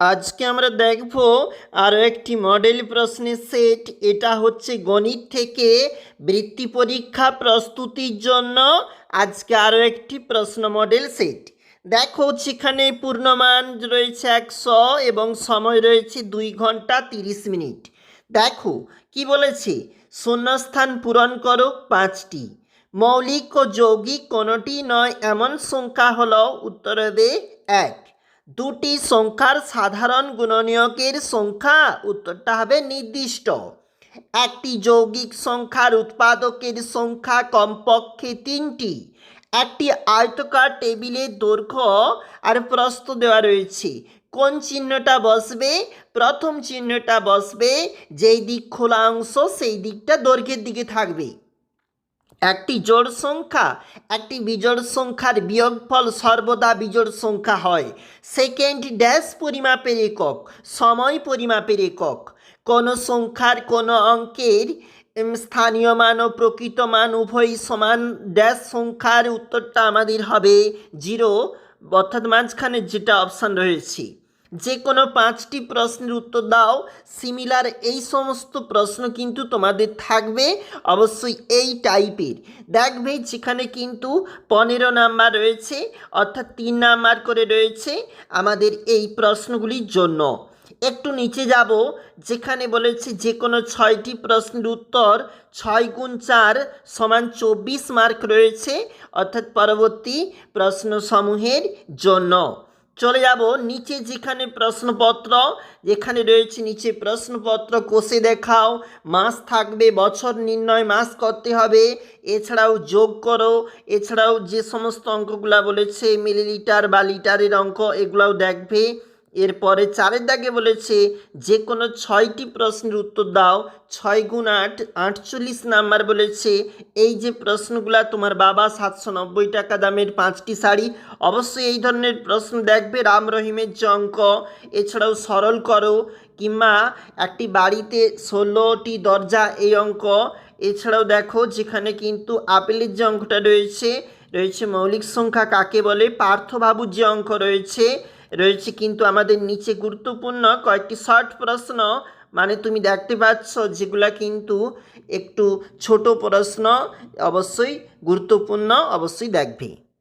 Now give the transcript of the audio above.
আজকে আমরা দেখব আরও একটি মডেল প্রশ্নের সেট এটা হচ্ছে গণিত থেকে বৃত্তি পরীক্ষা প্রস্তুতির জন্য আজকে আরও একটি প্রশ্ন মডেল সেট দেখো সেখানে পূর্ণমান রয়েছে একশো এবং সময় রয়েছে দুই ঘণ্টা তিরিশ মিনিট। দেখো, কি বলেছে? শূন্যস্থান পূরণ করো পাঁচটি। মৌলিক ও যৌগিক কোনোটি নয়, এমন সংখ্যা হলো উত্তর হবে এক। দুটি সংখ্যার সাধারণ গুণনীয়কের সংখ্যা, উত্তরটা হবে নির্দিষ্ট। একটি যৌগিক সংখ্যার উৎপাদকের সংখ্যা কমপক্ষে তিনটি। একটি আয়তকার টেবিলের দৈর্ঘ্য আর প্রস্থ দেওয়া রয়েছে। কোন চিহ্নটা বসবে? প্রথম চিহ্নটা বসবে, যেই দিক খোলা অংশ, সেই দিকটা দৈর্ঘ্যের দিকে থাকবে। একটি জোড় সংখ্যা, একটি বিজোড় সংখ্যার বিয়োগফল সর্বদা বিজোড় সংখ্যা হয়। সেকেন্ড ড্যাশ পরিমাপের একক, সময় পরিমাপের একক। কোনো সংখ্যার কোনো অঙ্কের স্থানীয় মান ও প্রকৃত মান উভয়ই সমান। ড্যাশ সংখ্যার উত্তরটা আমাদের হবে জিরো অর্থাৎ মাঝখানে যেটা অপশান রয়েছে। যে কোনো পাঁচটি প্রশ্নের উত্তর দাও। সিমিলার এই সমস্ত প্রশ্ন কিন্তু তোমাদের থাকবে অবশ্যই এই টাইপের। দেখবে যেখানে কিন্তু পনেরো নাম্বার রয়েছে অর্থাৎ তিন নাম্বার করে রয়েছে আমাদের এই প্রশ্নগুলির জন্য। একটু নিচে যাব, যেখানে বলেছে যে কোনো ছয়টি প্রশ্নের উত্তর ছয় গুণ চার সমান চব্বিশ মার্ক রয়েছে অর্থাৎ পরবর্তী প্রশ্নসমূহের জন্য। চলে যাব নিচে যেখানে প্রশ্নপত্র, যেখানে রয়েছে নিচে প্রশ্নপত্র, কষে দেখাও, মাস থাকবে, বছর নির্ণয়, মাস করতে হবে, এছাড়াও যোগ করো, এছাড়াও যে সমস্ত অঙ্কগুলা বলেছে, মিলিলিটার বা লিটারের অঙ্ক, এগুলাও দেখবে। এরপরে চারের দাগে বলেছে যে কোনো ছয়টি প্রশ্নের উত্তর দাও। ছয় গুণ আট, আটচল্লিশ নাম্বার বলেছে, এই যে প্রশ্নগুলা তোমার বাবা সাতশো নব্বই টাকা দামের পাঁচটি শাড়ি, অবশ্যই এই ধরনের প্রশ্ন দেখবে রাম রহিমের যে অঙ্ক এছাড়াও সরল করো, কিংবা একটি বাড়িতে ষোলোটি দরজা এই অঙ্ক। এছাড়াও দেখো, যেখানে কিন্তু আপেলের যে অঙ্কটা রয়েছে রয়েছে মৌলিক সংখ্যা কাকে বলে? পার্থবাবুর যে অঙ্ক রয়েছে রয়েছে কিন্তু আমাদের নিচে গুরুত্বপূর্ণ কয়েকটি শর্ট প্রশ্ন। মানে তুমি দেখতে পাচ্ছ যেগুলা কিন্তু একটু ছোট প্রশ্ন, অবশ্যই গুরুত্বপূর্ণ, অবশ্যই দেখবে।